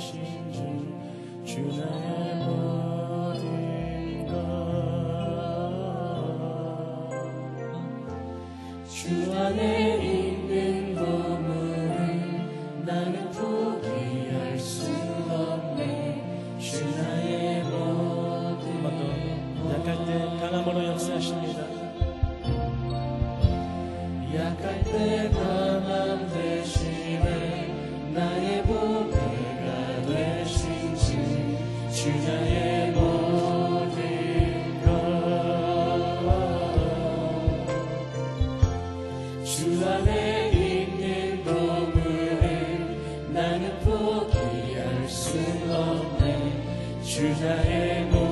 되신 주, 주 나의 모든 나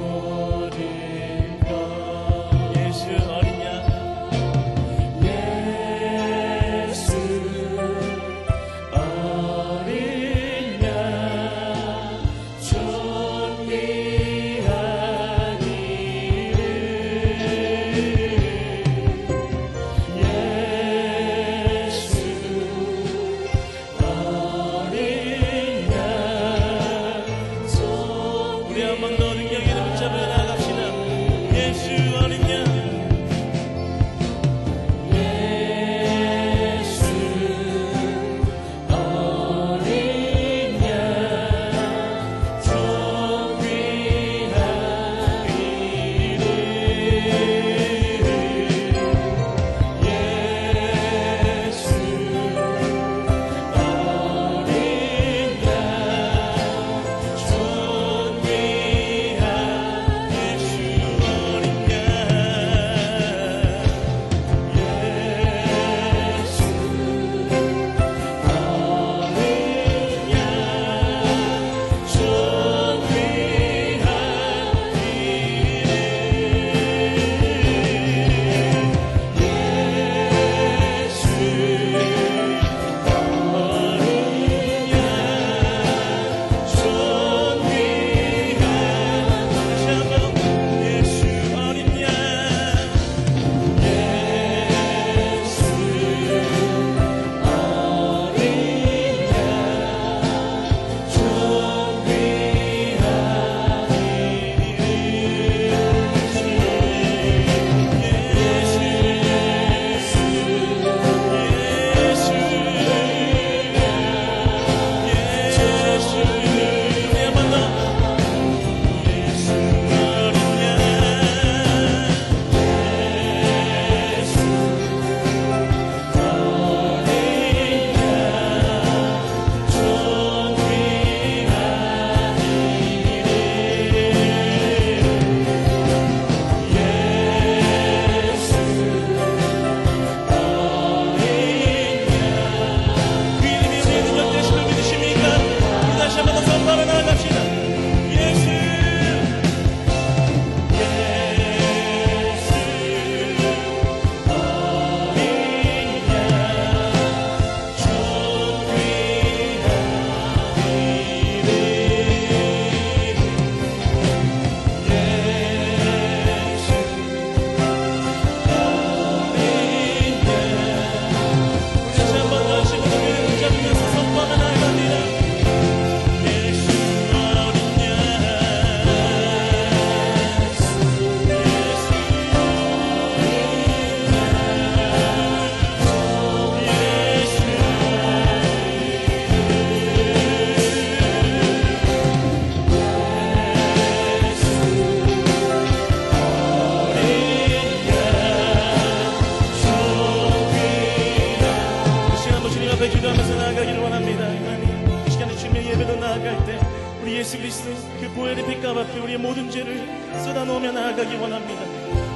나아가기 원합니다.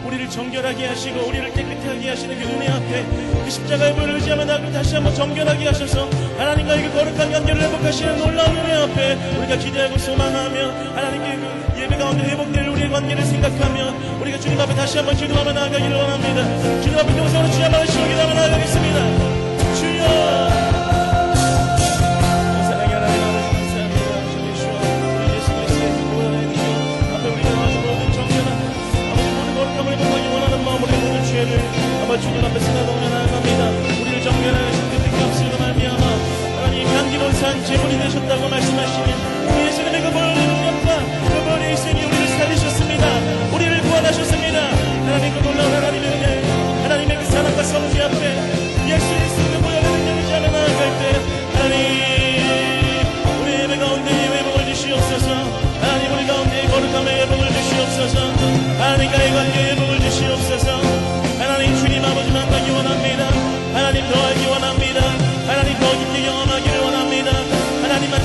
우리를 정결하게 하시고 우리를 깨끗하게 하시는 그 은혜 앞에 그 십자가의 보혈을 의지하며 나아가 다시 한번 정결하게 하셔서 하나님과의 그 거룩한 관계를 회복하시는 놀라운 은혜 앞에 우리가 기대하고 소망하며 하나님께 그 예배 가운데 회복될 우리의 관계를 생각하며 우리가 주님 앞에 다시 한번 기도하며 나아가기를 원합니다. 주님 앞에 동성으로 주여 말씀을 기도하며 나아가겠습니다. 주여 우리를 아마 주님 앞에 서나 동면할 겁니다. 우리를 정면하신 그 뜻이 없으로 말미암아 하나님 향기로운 산 제물이 되셨다고 말씀하시니 우리의 신의 그 벌을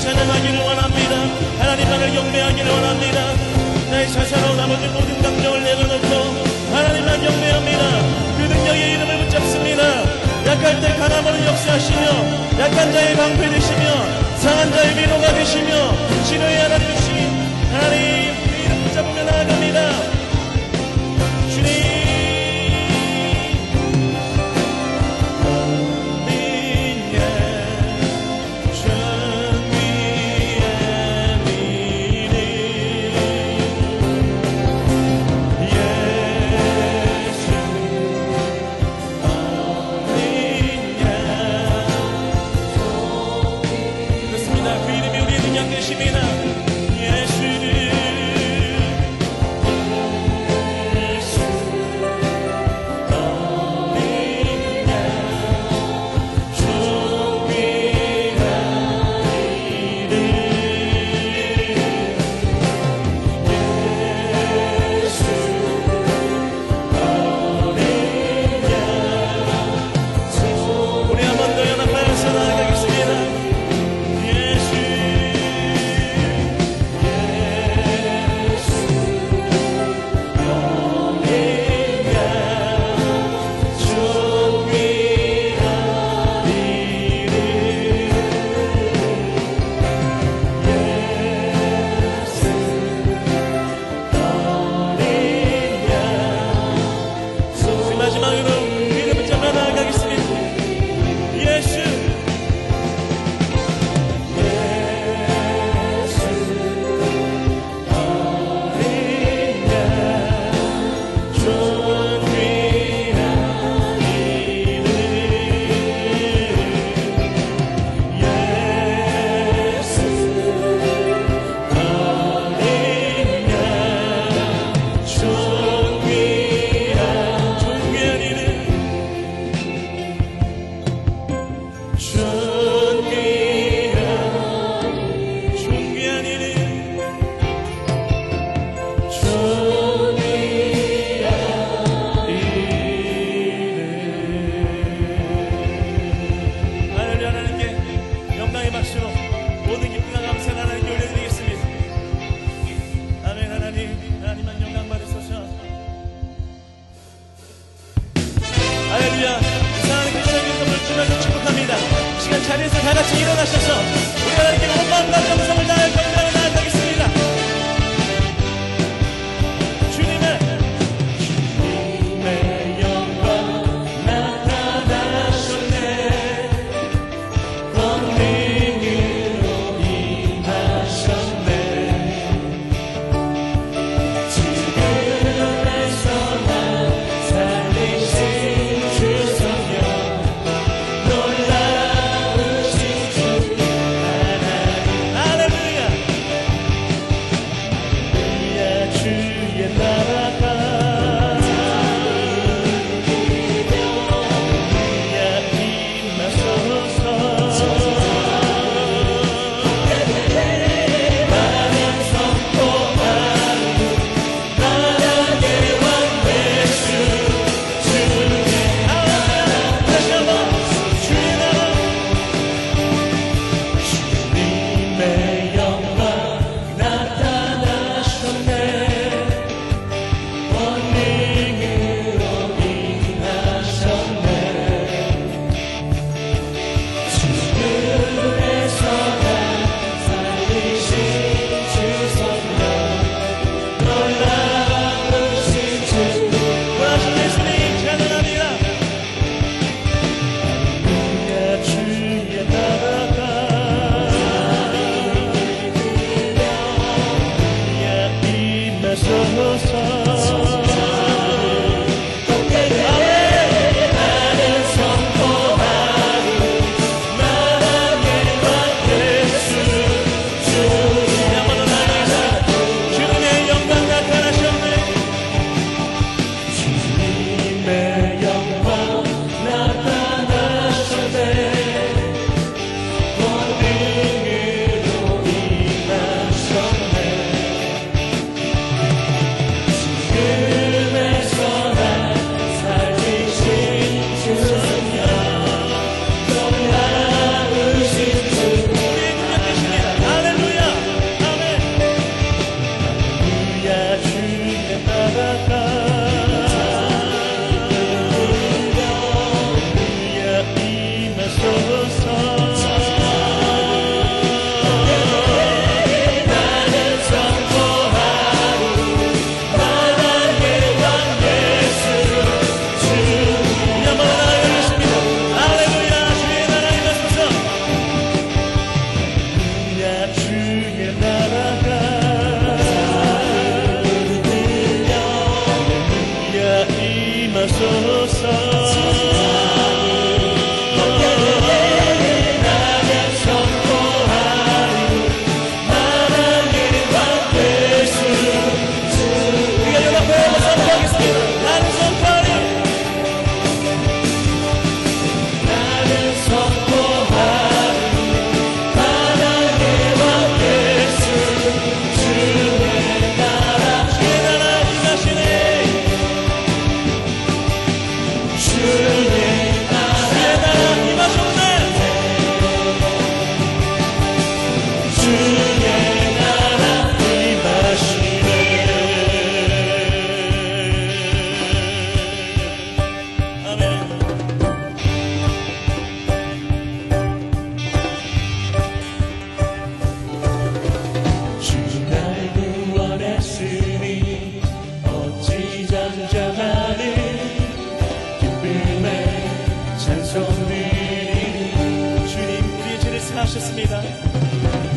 찬양하기를 원합니다. 하나님 나를 경배하기를 원합니다. 나의 자살하고 나머지 모든 감정을 내려놓고 하나님만 경배합니다. 그 능력의 이름을 붙잡습니다. 약할 때 가나마를 역사하시며 약한 자의 방패 되시며 상한 자의 위로가 되시며 진노의 하나님이시 하나님 지이일어나셔서 우리가 이렇게 온만 가정성을 Hallelujah.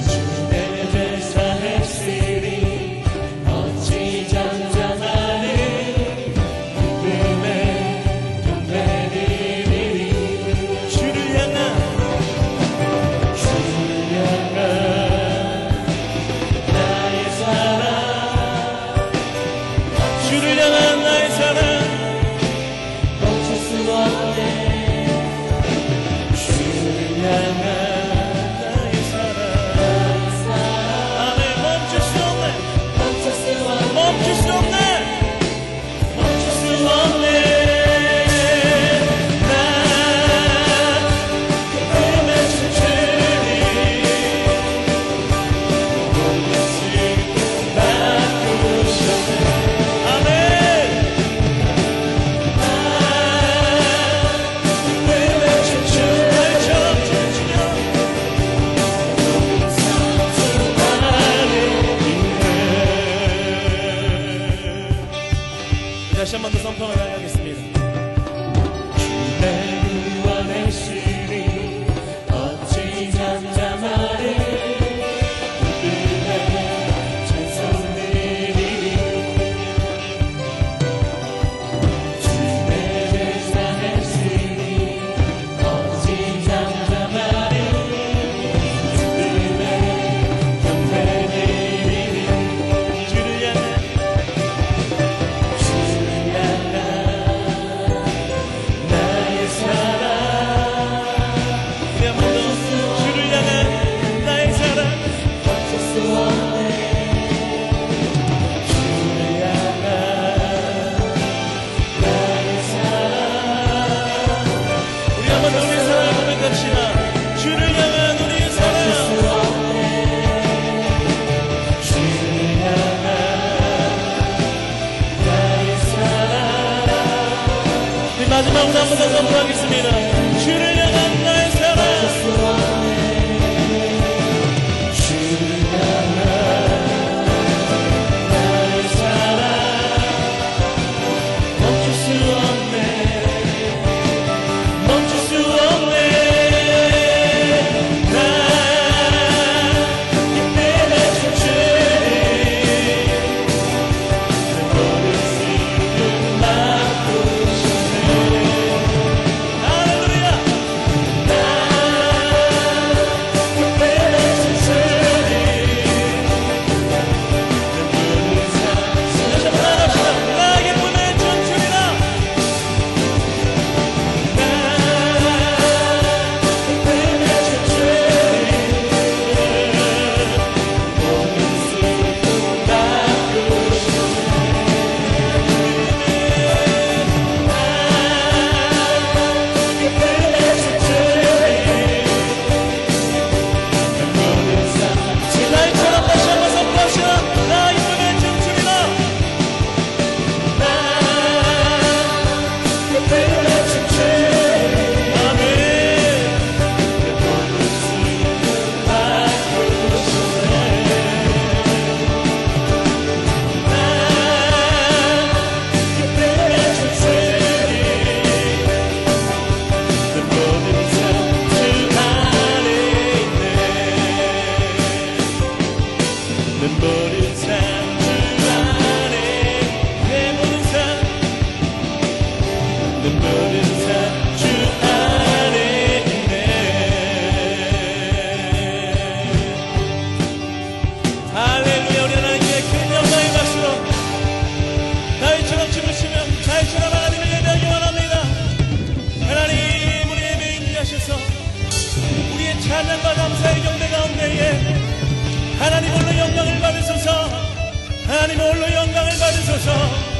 영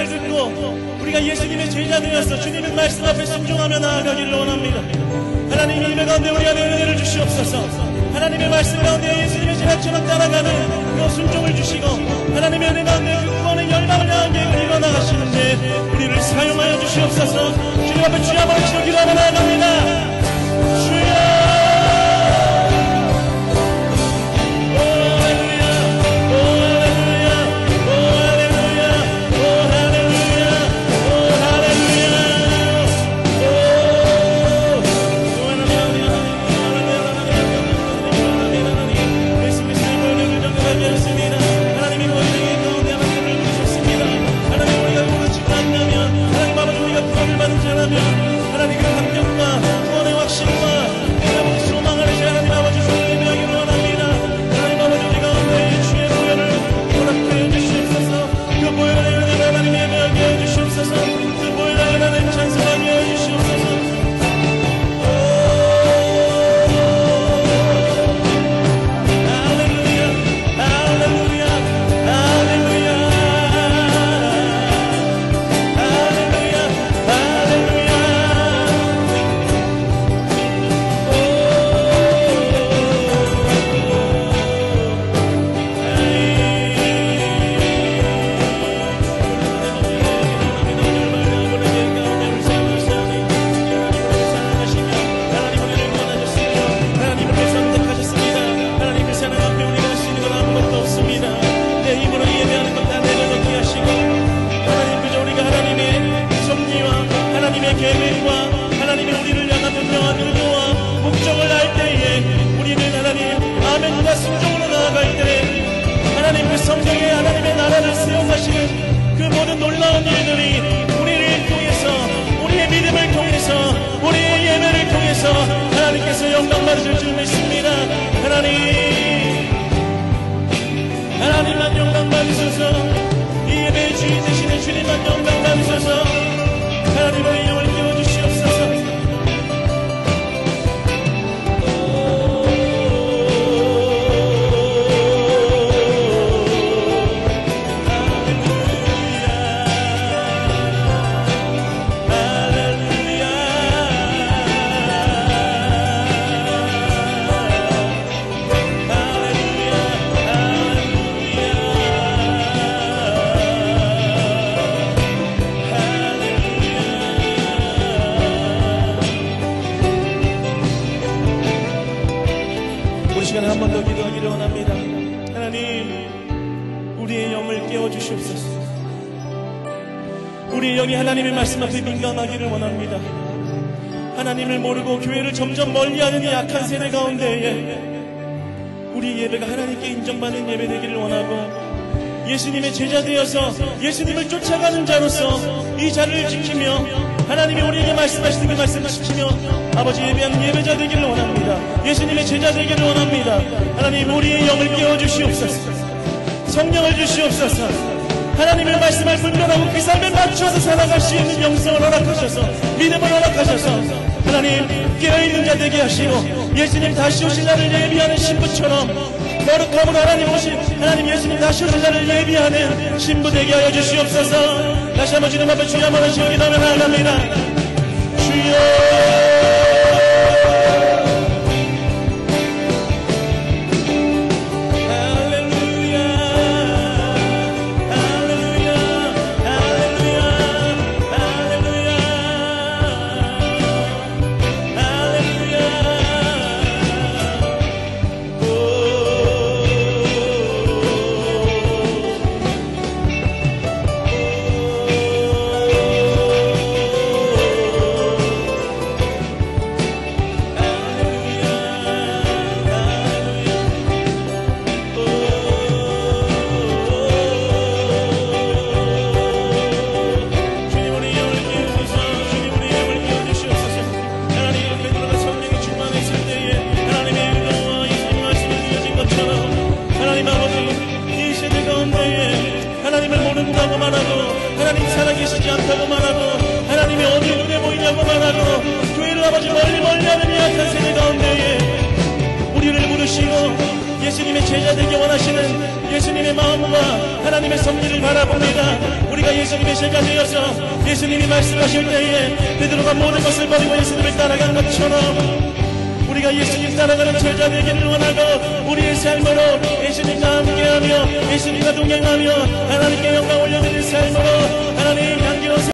말씀을 듣고 우리가 예수님의 제자 되어서 주님의 말씀 앞에 순종하며 나아가기를 원합니다. 하나님 예배 가운데 우리가 은혜를 주시옵소서. 하나님의 말씀 가운데 예수님의 제자처럼 따라가는 그 순종을 주시고 하나님의 은혜 가운데 그 구원의 열망을 향한 계획을 이뤄나가시는데 우리를 사용하여 주시옵소서. 주님 앞에 주여 한번 기도하며 나아갑니다. 하나님. 하나님만 영광 받으소서. 이 예배의 주인 되시는 주님만 영광 받으소서. 하나님의 영을 더 기도하기를 원합니다. 하나님, 우리의 영을 깨워주시옵소서. 우리의 영이 하나님의 말씀 앞에 민감하기를 원합니다. 하나님을 모르고 교회를 점점 멀리하는 이 약한 세대 가운데에 우리 예배가 하나님께 인정받는 예배 되기를 원하고 예수님의 제자 되어서 예수님을 쫓아가는 자로서 이 자리를 지키며 하나님이 우리에게 말씀하시는 그 말씀을 지키며 아버지 예배하는 예배자 되기를 원합니다. 예수님의 제자 되기를 원합니다. 하나님 우리의 영을 깨워주시옵소서. 성령을 주시옵소서. 하나님의 말씀을 분별하고 그 삶에 맞춰서 살아갈 수 있는 영성을 허락하셔서 믿음을 허락하셔서 하나님 깨어있는 자 되게 하시고 예수님 다시 오실 날을 예비하는 신부처럼 거룩함으로 하나님 오신 하나님 예수님 다시 오실 날을 예비하는 신부 되게 하여 주시옵소서. 다시 한번 주님 앞에 주여 한번 하시고 기도하면 하나님이나 주여.